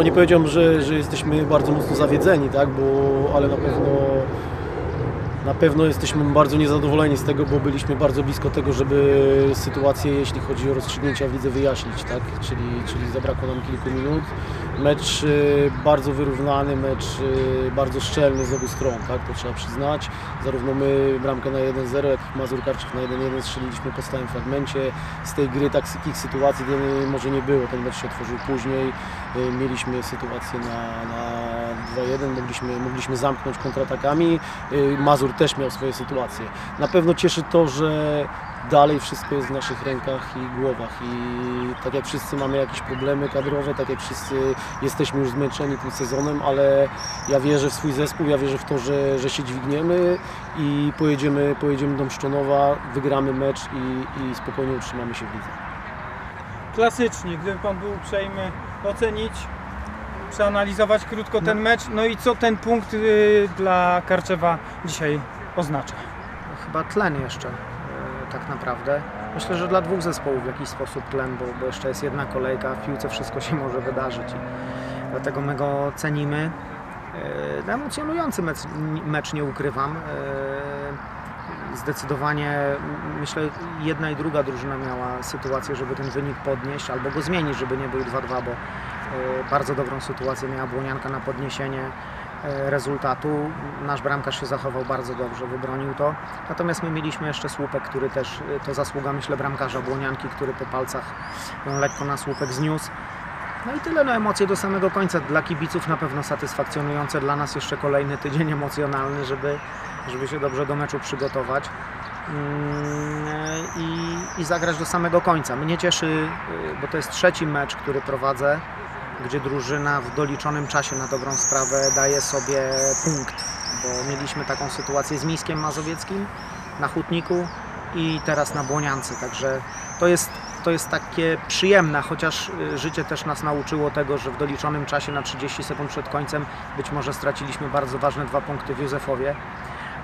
no nie powiedziałbym, że, że jesteśmy bardzo mocno zawiedzeni, tak, bo, ale na pewno na pewno jesteśmy bardzo niezadowoleni z tego, bo byliśmy bardzo blisko tego, żeby sytuację, jeśli chodzi o rozstrzygnięcia w lidze wyjaśnić, tak? czyli, czyli zabrakło nam kilku minut. Mecz y, bardzo wyrównany, mecz y, bardzo szczelny z obu stron, tak? to trzeba przyznać. Zarówno my bramkę na 1-0, jak i Mazur Karczyk na 1-1 strzeliliśmy po stałym fragmencie. Z tej gry takich sytuacji może nie było, ten mecz się otworzył później. Y, Mieliśmy sytuację na, na 2-1, mogliśmy, mogliśmy zamknąć kontratakami. Mazur też miał swoje sytuacje. Na pewno cieszy to, że dalej wszystko jest w naszych rękach i głowach i tak jak wszyscy mamy jakieś problemy kadrowe, tak jak wszyscy jesteśmy już zmęczeni tym sezonem, ale ja wierzę w swój zespół, ja wierzę w to, że, że się dźwigniemy i pojedziemy, pojedziemy do Mszczonowa, wygramy mecz i, i spokojnie utrzymamy się w lidze. Klasycznie, gdyby Pan był uprzejmy ocenić, przeanalizować krótko ten mecz, no i co ten punkt y, dla Karczewa dzisiaj oznacza? Chyba tlen jeszcze tak naprawdę. Myślę, że dla dwóch zespołów w jakiś sposób tlen, bo, bo jeszcze jest jedna kolejka, w piłce wszystko się może wydarzyć i dlatego my go cenimy. E, Emocjonujący mecz, mecz nie ukrywam. E, Zdecydowanie myślę jedna i druga drużyna miała sytuację, żeby ten wynik podnieść albo go zmienić, żeby nie był 2-2, bo e, bardzo dobrą sytuację miała Błonianka na podniesienie rezultatu. Nasz bramkarz się zachował bardzo dobrze, wybronił to. Natomiast my mieliśmy jeszcze słupek, który też e, to zasługa myślę bramkarza Błonianki, który po palcach ją lekko na słupek zniósł. No i tyle, no emocje do samego końca. Dla kibiców na pewno satysfakcjonujące, dla nas jeszcze kolejny tydzień emocjonalny, żeby, żeby się dobrze do meczu przygotować mm, i, i zagrać do samego końca. Mnie cieszy, bo to jest trzeci mecz, który prowadzę, gdzie drużyna w doliczonym czasie na dobrą sprawę daje sobie punkt, bo mieliśmy taką sytuację z Miskiem Mazowieckim na Hutniku i teraz na Błoniance, także to jest, to jest takie przyjemne, chociaż y, życie też nas nauczyło tego, że w doliczonym czasie na 30 sekund przed końcem być może straciliśmy bardzo ważne dwa punkty w Józefowie,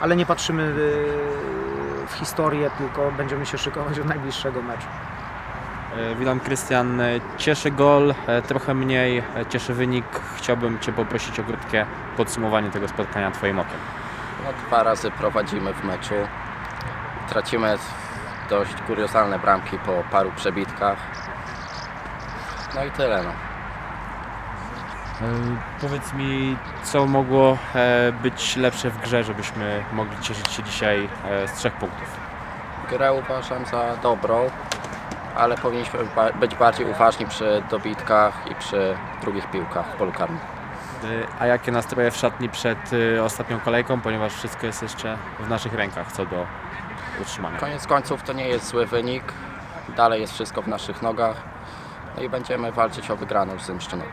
ale nie patrzymy y, w historię, tylko będziemy się szykować do najbliższego meczu. E, Witam Krystian, E, cieszy gol, e, trochę mniej, cieszy wynik. Chciałbym Cię poprosić o krótkie podsumowanie tego spotkania Twoim okiem. No, dwa razy prowadzimy w meczu. Tracimy dość kuriozalne bramki po paru przebitkach. No i tyle. No. Powiedz mi, co mogło być lepsze w grze, żebyśmy mogli cieszyć się dzisiaj z trzech punktów. Grę uważam za dobrą, ale powinniśmy być bardziej uważni przy dobitkach i przy drugich piłkach w polu karnym. E, A jakie nastroje w szatni przed e, ostatnią kolejką, ponieważ wszystko jest jeszcze w naszych rękach co do utrzymania. Koniec końców to nie jest zły wynik. Dalej jest wszystko w naszych nogach. No i będziemy walczyć o wygraną z Zemszczyną.